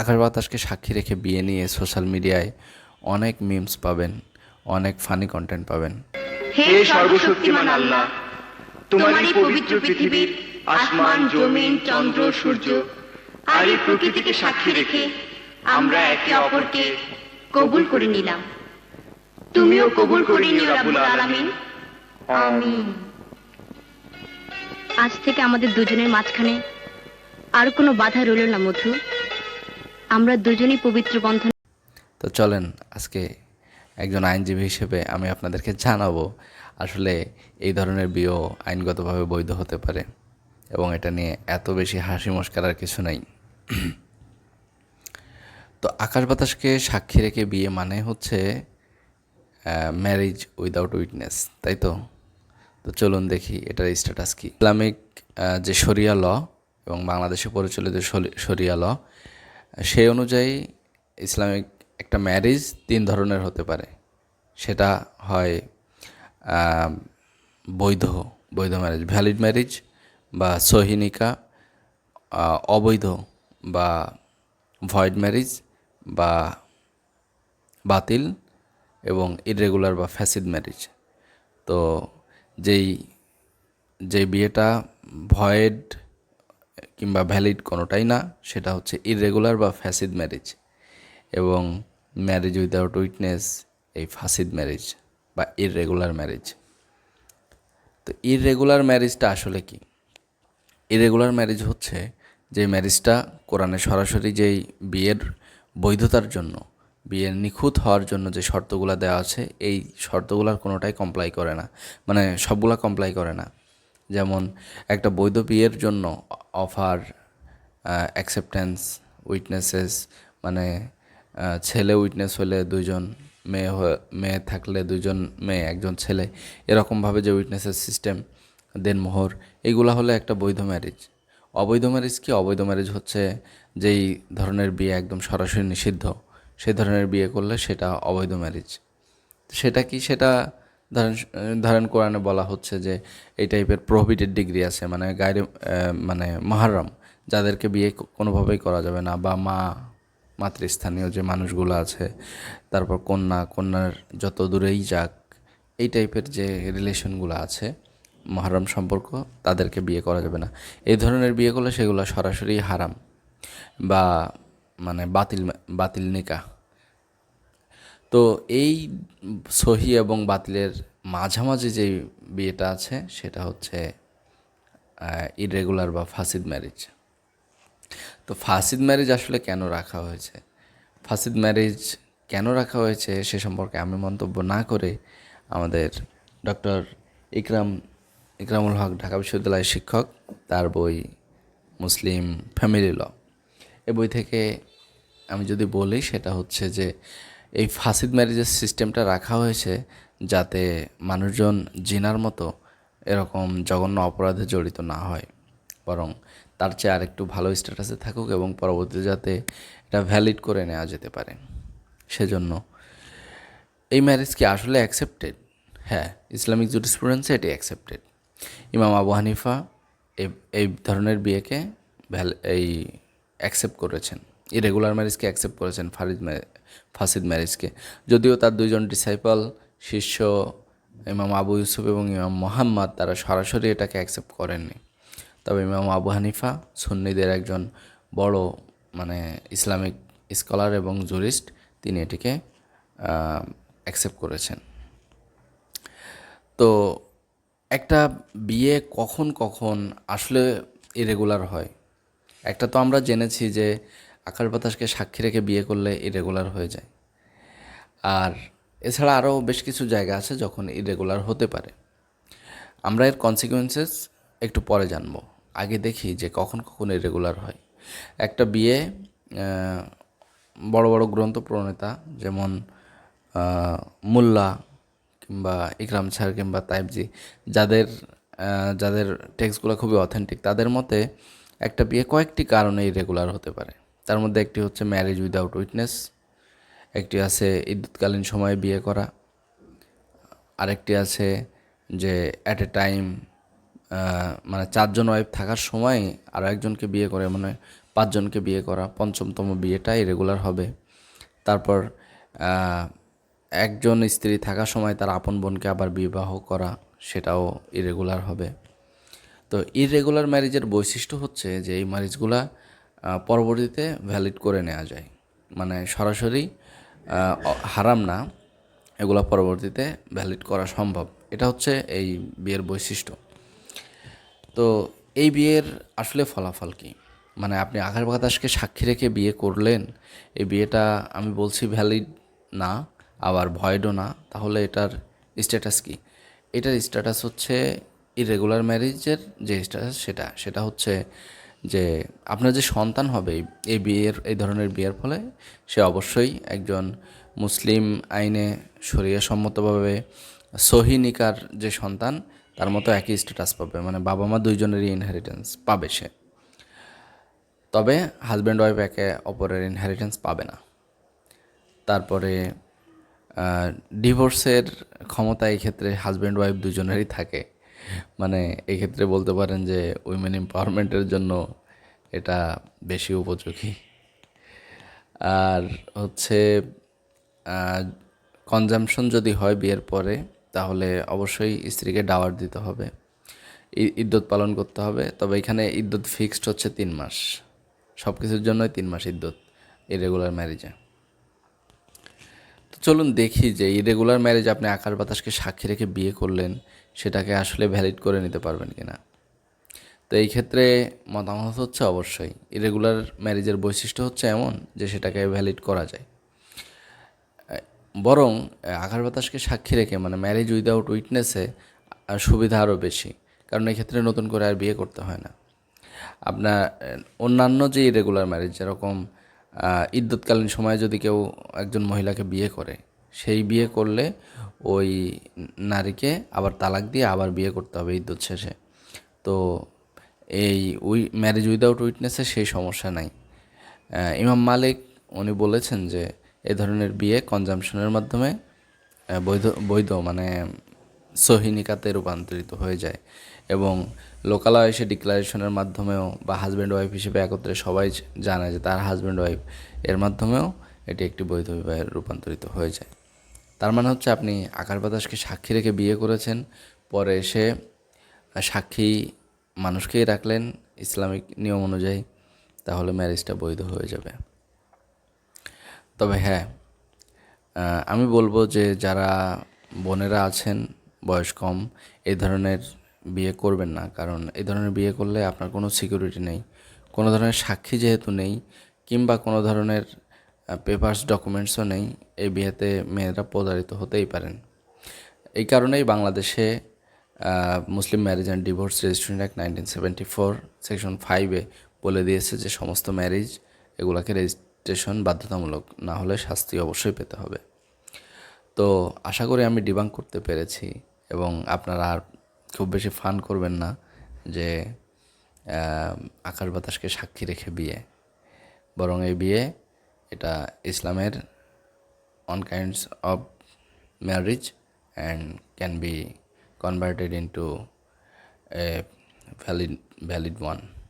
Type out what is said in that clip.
আকাশ বাতাসকে সাক্ষী রেখে বিয়ে নিয়ে সোশ্যাল মিডিয়ায় অনেক মিমস পাবেন অনেক ফানি কন্টেন্ট পাবেন। হে সর্বশক্তিমান আল্লাহ তোমারই পবিত্র পৃথিবীর আসমান জমিন চন্দ্র সূর্য আর এই প্রকৃতিকে সাক্ষী রেখে আমরা একে অপরকে কবুল করে নিলাম। তুমিও কবুল করে নিও রাব্বুল আলামিন। আমিন। আজ থেকে আমাদের দুজনের মাঝখানে আর কোনো বাধা রইল না মধু। আমরা দুজনই পবিত্র বন্ধন তো চলেন, আজকে একজন আইনজীবী হিসেবে আমি আপনাদেরকে জানাব আসলে এই ধরনের বিয়েও আইনগতভাবে বৈধ হতে পারে এবং এটা নিয়ে এত বেশি হাসি মস্কার কিছু নাই। তো আকাশ বাতাসকে সাক্ষী রেখে বিয়ে মানে হচ্ছে ম্যারেজ উইদাউট উইটনেস তাই তো? তো চলুন দেখি এটার স্ট্যাটাস কি। ইসলামিক যে শরিয়া ল এবং বাংলাদেশে পরিচালিত শরি- শরিয়া ল সেই অনুযায়ী ইসলামিক একটা ম্যারেজ তিন ধরনের হতে পারে। সেটা হয় বৈধ বৈধ ম্যারেজ ভ্যালিড ম্যারেজ বা সহিনিকা অবৈধ বা ভয়েড ম্যারেজ বা বাতিল এবং ইরেগুলার বা ফ্যাসিড ম্যারেজ তো যেই যে বিয়েটা ভয়েড কিংবা ভ্যালিড কোনোটাই না, সেটা হচ্ছে ইরেগুলার বা ফ্যাসিড ম্যারেজ এবং ম্যারেজ উইদাউট উইটনেস এই ফাসিড ম্যারেজ বা ইরেগুলার ম্যারেজ তো ইরেগুলার ম্যারেজটা আসলে কি? ইরেগুলার ম্যারেজ হচ্ছে যে ম্যারেজটা কোরআনে সরাসরি যেই বিয়ের বৈধতার জন্য, বিয়ের নিখুঁত হওয়ার জন্য যে শর্তগুলো দেওয়া আছে, এই শর্তগুলোর কোনোটাই কমপ্লাই করে না। মানে সবগুলা কমপ্লাই করে না। যেমন একটা বৈধ বিয়ের জন্য অফার অ্যাকসেপ্টেন্স উইটনেসেস মানে ছেলে উইটনেস হলে দুইজন মেয়ে মেয়ে থাকলে দুজন মেয়ে, একজন ছেলে, এরকমভাবে যে উইটনেসের সিস্টেম দেনমোহর এইগুলা হলো একটা বৈধ ম্যারেজ অবৈধ ম্যারেজ কি? অবৈধ ম্যারেজ হচ্ছে যেই ধরনের বিয়ে একদম সরাসরি নিষিদ্ধ, সেই ধরনের বিয়ে করলে সেটা অবৈধ ম্যারেজ সেটা কি? সেটা ধরেন ধারণ কোরআনে বলা হচ্ছে যে এই টাইপের প্রোহিবিটেড ডিগ্রি আছে মানে গায়ে মানে মহারম, যাদেরকে বিয়ে কোনোভাবেই করা যাবে না। বা মা, মাতৃস্থানীয় যে মানুষগুলো আছে, তারপর কন্যা, কন্যার যত দূরেই যাক, এই টাইপের যে রিলেশনগুলো আছে, মহারম সম্পর্ক, তাদেরকে বিয়ে করা যাবে না। এই ধরনের বিয়ে করলে সেগুলো সরাসরি হারাম বা মানে বাতিল বাতিল নিকাহ তো এই সহি এবং বাতিলের মাঝামাঝি যে বিয়েটা আছে, সেটা হচ্ছে ইরেগুলার বা ফাসিদ ম্যারেজ তো ফাসিদ ম্যারেজ আসলে কেন রাখা হয়েছে? ফাসিদ ম্যারেজ কেন রাখা হয়েছে সে সম্পর্কে আমি মন্তব্য না করে আমাদের ডক্টর ইকরাম, ইকরামুল হক, ঢাকা বিশ্ববিদ্যালয়ের শিক্ষক, তার বই মুসলিম ফ্যামিলি ল। এ বই থেকে আমি যদি বলি, সেটা হচ্ছে যে এই ফাসিদ ম্যারেজের সিস্টেমটা রাখা হয়েছে যাতে মানুষজন জিনার মতো এরকম জঘন্য অপরাধে জড়িত না হয়। বরং তার চেয়ে আরেকটু ভালো স্ট্যাটাসে থাকুক এবং পরবর্তীতে যাতে এটা ভ্যালিড করে নেওয়া যেতে পারে। সেজন্য এই ম্যারেজ কি আসলে অ্যাকসেপ্টেড হ্যাঁ ইসলামিক জুডিসপ্রুডেন্সে এটি অ্যাকসেপ্টেড ইমাম আবু হানিফা এই- এই ধরনের বিয়েকে ভ্যাল এই অ্যাকসেপ্ট করেছেন। ইরেগুলার ম্যারেজকে অ্যাকসেপ্ট করেছেন, ফারিদ ফাসিদ ম্যারেজকে যদিও তার দুইজন ডিসাইপল শিষ্য, ইমাম আবু ইউসুফ এবং ইমাম মোহাম্মদ, তারা সরাসরি এটাকে অ্যাকসেপ্ট করেননি। তবে ইমাম আবু হানিফা সুন্নিদের একজন বড় মানে ইসলামিক স্কলার এবং জুরিস্ট তিনি এটিকে অ্যাকসেপ্ট করেছেন। তো একটা বিয়ে কখন কখন আসলে ইরেগুলার হয়? একটা তো আমরা জেনেছি যে আকাশ বাতাসকে সাক্ষী রেখে বিয়ে করলে ইরেগুলার হয়ে যায়। আর এছাড়া আরও বেশ কিছু জায়গা আছে যখন ইরেগুলার হতে পারে। আমরা এর কনসিকুয়েন্সেস একটু পরে জানব। আগে দেখি যে কখন কখন ইরেগুলার হয়। একটা বিয়ে বড় বড় গ্রন্থ প্রণেতা যেমন মোল্লা কিংবা ইকরাম স্যার কিংবা তাইবজি, যাদের যাদের টেক্সটগুলো খুবই অথেন্টিক তাদের মতে একটা বিয়ে কয়েকটি কারণে ইরেগুলার হতে পারে। তার মধ্যে একটি হচ্ছে ম্যারেজ উইদাউট উইটনেস একটি আছে ইদ্যুৎকালীন সময়ে বিয়ে করা, আরেকটি আছে যে অ্যাট এ টাইম মানে চারজন ওয়াইফ থাকার সময় আরও একজনকে বিয়ে করে মানে পাঁচজনকে বিয়ে করা, পঞ্চমতম বিয়েটা রেগুলার হবে। তারপর একজন স্ত্রী থাকার সময় তার আপন বোনকে আবার বিবাহ করা, সেটাও ইরেগুলার হবে। তো ইরেগুলার ম্যারেজের বৈশিষ্ট্য হচ্ছে যে এই ম্যারেজগুলা পরবর্তীতে ভ্যালিড করে নেওয়া যায়। মানে সরাসরি হারাম না, এগুলা পরবর্তীতে ভ্যালিড করা সম্ভব। এটা হচ্ছে এই বিয়ের বৈশিষ্ট্য। তো এই বিয়ের আসলে ফলাফল কি? মানে আপনি আকাশ বাতাসকে সাক্ষী রেখে বিয়ে করলেন, এই বিয়েটা আমি বলছি ভ্যালিড না, আবার ভয়েডও না, তাহলে এটার স্ট্যাটাস কি? এটার স্ট্যাটাস হচ্ছে ইরেগুলার ম্যারেজের যে স্ট্যাটাস সেটা সেটা হচ্ছে যে আপনার যে সন্তান হবে, এই বিয়ের, এই ধরনের বিয়ের ফলে সে অবশ্যই একজন মুসলিম আইনে শরিয়া সম্মতভাবে সহিনিকার যে সন্তান, তার মতো একই স্ট্যাটাস পাবে। মানে বাবা মা দুইজনেরই ইনহেরিটেন্স পাবে সে। তবে হাজব্যান্ড ওয়াইফ একে অপরের ইনহেরিটেন্স পাবে না। তারপরে ডিভোর্সের ক্ষমতা এই ক্ষেত্রে হাজব্যান্ড ওয়াইফ দুজনেরই থাকে। মানে এই ক্ষেত্রে বলতে পারেন যে উইমেন এম্পাওয়ারমেন্টের জন্য এটা বেশি উপযোগী। আর হচ্ছে কনজামশন যদি হয় বিয়ের পরে, তাহলে অবশ্যই স্ত্রীকে ডাওয়ার দিতে হবে। ইদ্যত পালন করতে হবে। তবে এখানে ইদ্যত ফিক্সড হচ্ছে তিন মাস। সব কিছুর জন্যই তিন মাস ইদ্যত ইরেগুলার ম্যারেজে চলুন দেখি যে ইরেগুলার ম্যারেজ আপনি আকার বাতাসকে সাক্ষী রেখে বিয়ে করলেন, সেটাকে আসলে ভ্যালিড করে নিতে পারবেন কিনা? তো এই ক্ষেত্রে মতামত হচ্ছে অবশ্যই ইরেগুলার ম্যারেজের বৈশিষ্ট্য হচ্ছে এমন যে সেটাকে ভ্যালিড করা যায়। বরং আকার বাতাসকে সাক্ষী রেখে মানে ম্যারেজ উইদাউট উইটনেসে সুবিধা আরও বেশি, কারণ এই ক্ষেত্রে নতুন করে আর বিয়ে করতে হয় না। আপনার, অন্যান্য যে ইরেগুলার ম্যারেজ যেরকম ইদ্যৎকালীন সময়ে যদি কেউ একজন মহিলাকে বিয়ে করে, সেই বিয়ে করলে ওই নারীকে আবার তালাক দিয়ে আবার বিয়ে করতে হবে ইদ্যৎ শেষে। তো এই উই ম্যারেজ উইদাউট উইটনেসে সেই সমস্যা নাই। ইমাম মালিক উনি বলেছেন যে, এ ধরনের বিয়ে কনজামশনের মাধ্যমে বৈধ বৈধ মানে সহিনিকাতে রূপান্তরিত হয়ে যায়। এবং লোকালয় এসে ডিক্লারেশনের মাধ্যমেও বা হাজব্যান্ড ওয়াইফ হিসেবে একত্রে সবাই জানে যে তার হাজব্যান্ড ওয়াইফ এর মাধ্যমেও এটি একটি বৈধ বিবাহে রূপান্তরিত হয়ে যায়। তার মানে হচ্ছে আপনি আকার বাতাসকে সাক্ষী রেখে বিয়ে করেছেন, পরে এসে সাক্ষী মানুষকেই রাখলেন ইসলামিক নিয়ম অনুযায়ী, তাহলে ম্যারেজটা বৈধ হয়ে যাবে। তবে হ্যাঁ আমি বলব যে যারা বোনেরা আছেন, বয়স কম এই ধরনের বিয়ে করবেন না। কারণ এই ধরনের বিয়ে করলে আপনার কোনো সিকিউরিটি নেই। কোনো ধরনের সাক্ষী যেহেতু নেই, কিংবা কোনো ধরনের পেপার্স ডকুমেন্টসও নেই, এই বিয়েতে মেয়েরা প্রতারিত হতেই পারেন। এই কারণেই বাংলাদেশে Muslim marriage and divorce registration act nineteen seventy four section ফাইভে বলে দিয়েছে যে সমস্ত ম্যারেজ এগুলাকে রেজিস্ট্রেশন বাধ্যতামূলক না হলে শাস্তি অবশ্যই পেতে হবে। তো আশা করি আমি ডিবাঙ্ক করতে পেরেছি এবং আপনারা আর খুব বেশি ফান করবেন না যে আকাশ বাতাসকে সাক্ষী রেখে বিয়ে। বরং এই বিয়ে এটা ইসলামের on kinds of marriage and can be converted into a valid valid one